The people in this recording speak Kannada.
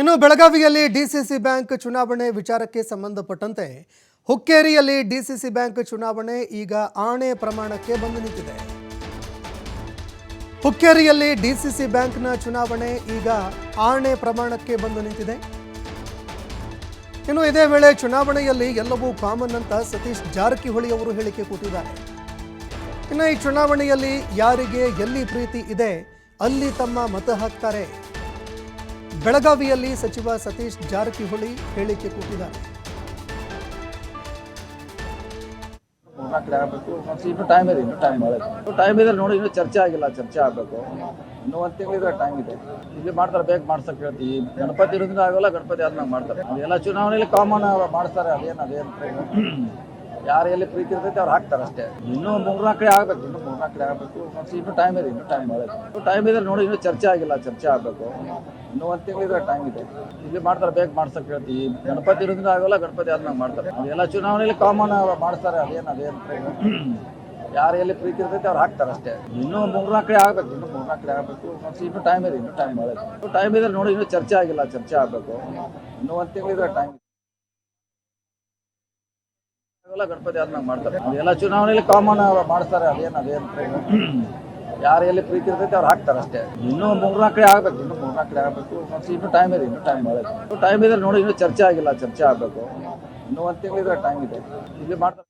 ಇನ್ನು ಬೆಳಗಾವಿಯಲ್ಲಿ ಡಿಸಿಸಿ ಬ್ಯಾಂಕ್ ಚುನಾವಣೆ ವಿಚಾರಕ್ಕೆ ಸಂಬಂಧಪಟ್ಟಂತೆ ಹುಕ್ಕೇರಿಯಲ್ಲಿ ಡಿಸಿಸಿ ಬ್ಯಾಂಕ್ ಚುನಾವಣೆ ಈಗ ಆಣೆ ಪ್ರಮಾಣಕ್ಕೆ ಬಂದು ನಿಂತಿದೆ. ಹುಕ್ಕೇರಿಯಲ್ಲಿ ಡಿಸಿಸಿ ಬ್ಯಾಂಕ್ನ ಚುನಾವಣೆ ಈಗ ಆಣೆ ಪ್ರಮಾಣಕ್ಕೆ ಬಂದು ನಿಂತಿದೆ. ಇನ್ನು ಇದೇ ವೇಳೆ ಚುನಾವಣೆಯಲ್ಲಿ ಎಲ್ಲವೂ ಕಾಮನ್ ಅಂತ ಸತೀಶ್ ಜಾರಕಿಹೊಳಿ ಅವರು ಹೇಳಿಕೆ ಕೊಟ್ಟಿದ್ದಾರೆ. ಇನ್ನು ಈ ಚುನಾವಣೆಯಲ್ಲಿ ಯಾರಿಗೆ ಎಲ್ಲಿ ಪ್ರೀತಿ ಇದೆ, ಅಲ್ಲಿ ತಮ್ಮ ಮತ ಹಾಕ್ತಾರೆ? ಬೆಳಗಾವಿಯಲ್ಲಿ ಸಚಿವ ಸತೀಶ್ ಜಾರಕಿಹೊಳಿ ಹೇಳಿಕೆ ಕೊಟ್ಟಿದ್ದಾರೆ. ಮೂರ್ನಾಲ್ಕು ಕಡೆ ಆಗಬೇಕು ಇನ್ನೂ ಟೈಮ್ ಇದೆ ಟೈಮ್ ಟೈಮ್ ಇದೆ ನೋಡಿ ಇನ್ನೂ ಚರ್ಚೆ ಆಗಿಲ್ಲ ಚರ್ಚೆ ಆಗಬೇಕು ಇನ್ನೂ ಒಂದು ತಿಂಗಳಿದ್ರೆ ಟೈಮ್ ಇದೆ ಇಲ್ಲಿ ಮಾಡ್ತಾರೆ ಬೇಗ ಮಾಡ್ಸಕ್ಕೆ ಹೇಳ್ತೀವಿ ಗಣಪತಿ ಇರೋದ್ರಿಂದ ಆಗೋಲ್ಲ, ಗಣಪತಿ ಆದ್ಮೇಲೆ ಮಾಡ್ತಾರೆ. ಎಲ್ಲ ಚುನಾವಣೆಯಲ್ಲಿ ಕಾಮನ್ ಮಾಡ್ತಾರೆ ಅದೇನು ಅದೇನು ಯಾರು ಎಲ್ಲಿ ಪ್ರೀತಿ ಇರ್ತೈತೆ ಅವ್ರು ಹಾಕ್ತಾರೆ ಅಷ್ಟೇ. ಇನ್ನೂ ಮೂರ್ನಾಲ್ಕು ಕಡೆ ಆಗ್ಬೇಕು, ಇನ್ನೂ ಮೂರ್ನಾಲ್ಕು ಕಡೆ ಆಗಬೇಕು. ಮತ್ತು ಇನ್ನೂ ಟೈಮ್ ಇದೆ, ಇನ್ನೂ ಟೈಮ್ ಇದೆ. ಟೈಮ್ ಇದ್ರೆ ನೋಡಿ, ಇನ್ನೂ ಚರ್ಚೆ ಆಗಿಲ್ಲ, ಚರ್ಚೆ ಆಗಬೇಕು. ಇನ್ನೂ ಒಂದು ತಿಂಗಳಿದ್ರೆ ಟೈಮ್ ಇದೆ. ಇಲ್ಲಿ ಮಾಡ್ತಾರೆ, ಬೇಗ ಮಾಡ್ಸಕ್ಕೆ ಹೇಳ್ತೀವಿ. ಗಣಪತಿ ಇರೋದ್ರಿಂದ ಆಗೋಲ್ಲ, ಗಣಪತಿ ಆದ್ಮೇಲೆ ಮಾಡ್ತಾರೆ. ಎಲ್ಲ ಚುನಾವಣೆಯಲ್ಲಿ ಕಾಮನ್ ಮಾಡ್ತಾರೆ, ಅದೇನು ಅದೇನು ಯಾರು ಎಲ್ಲಿ ಪ್ರೀತಿ ಇರ್ತೈತೆ ಅವ್ರು ಹಾಕ್ತಾರೆ ಅಷ್ಟೇ. ಇನ್ನೂ ಮೂರ್ನಾಲ್ಕು ಕಡೆ ಆಗಬೇಕು, ಇನ್ನೂ ಮೂರ್ನಾಲ್ಕು ಕಡೆ ಆಗಬೇಕು. ಮತ್ತು ಇನ್ನೂ ಟೈಮ್ ಇದೆ, ಇನ್ನೂ ಟೈಮ್ ಇದೆ. ಟೈಮ್ ಇದ್ರೆ ನೋಡಿ, ಇನ್ನೂ ಚರ್ಚೆ ಆಗಿಲ್ಲ, ಚರ್ಚೆ ಆಗಬೇಕು. ಇನ್ನೂ ಒಂದು ತಿಂಗಳಿದ್ರೆ ಟೈಮ್ ಆಗೋಲ್ಲ ಗಣಪತಿ ಆದ್ಮೇಲೆ ಮಾಡ್ತಾರೆ. ಎಲ್ಲ ಚುನಾವಣೆಯಲ್ಲಿ ಕಾಮನ್ ಮಾಡ್ತಾರೆ, ಅದೇನು ಅದೇನು ಯಾರು ಎಲ್ಲಿ ಪ್ರೀತಿ ಇರ್ತೈತೆ ಅವ್ರು ಹಾಕ್ತಾರೆ ಅಷ್ಟೇ. ಇನ್ನೂ ಮೂರ್ನಾಲ್ಕು ಕಡೆ ಆಗಬೇಕು, ಇನ್ನೂ ಮೂರ್ನಾಲ್ಕು ಕಡೆ ಆಗಬೇಕು. ಇನ್ನೂ ಟೈಮ್ ಇದೆ, ಇನ್ನೂ ಟೈಮ್ ಇನ್ನೂ ಟೈಮ್ ಇದೆ ನೋಡಿ, ಇನ್ನೂ ಚರ್ಚೆ ಆಗಿಲ್ಲ, ಚರ್ಚೆ ಆಗಬೇಕು. ಇನ್ನೂ ಒಂದು ತಿಂಗಳಿದ್ರೆ ಟೈಮ್ ಇದೆ. ಇಲ್ಲಿ ಮಾಡ್ತಾರೆ.